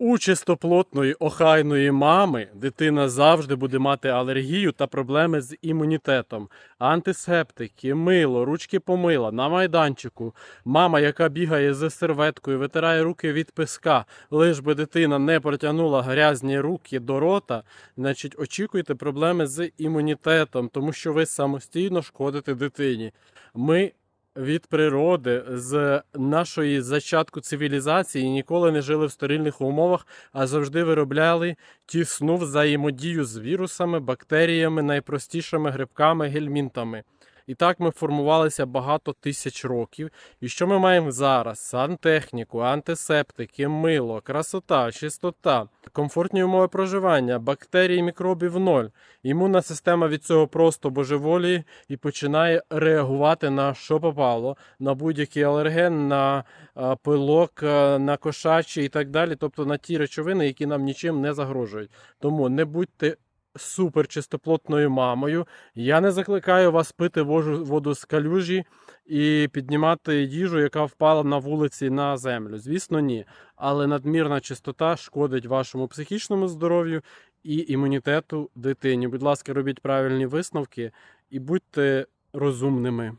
У чистоплотної охайної мами дитина завжди буде мати алергію та проблеми з імунітетом. Антисептики, мило, ручки помила на майданчику. Мама, яка бігає з серветкою, витирає руки від писка, лиш би дитина не протягнула грязні руки до рота, значить очікуйте проблеми з імунітетом, тому що ви самостійно шкодите дитині. Ми від природи з нашої зачатку цивілізації ніколи не жили в стерильних умовах, а завжди виробляли тісну взаємодію з вірусами, бактеріями, найпростішими грибками, гельмінтами. І так ми формувалися багато тисяч років. І що ми маємо зараз? Сантехніку, антисептики, мило, красота, чистота, комфортні умови проживання, бактерії, мікробів ноль. Імунна система від цього просто божеволіє і починає реагувати на що попало, на будь-який алерген, на е, пилок, е, на кошачі і так далі, тобто на ті речовини, які нам нічим не загрожують. Тому не будьте супер чистоплотною мамою. Я не закликаю вас пити воду з калюжі і піднімати їжу, яка впала на вулиці на землю. Звісно, ні. Але надмірна чистота шкодить вашому психічному здоров'ю і імунітету дитині. Будь ласка, робіть правильні висновки і будьте розумними.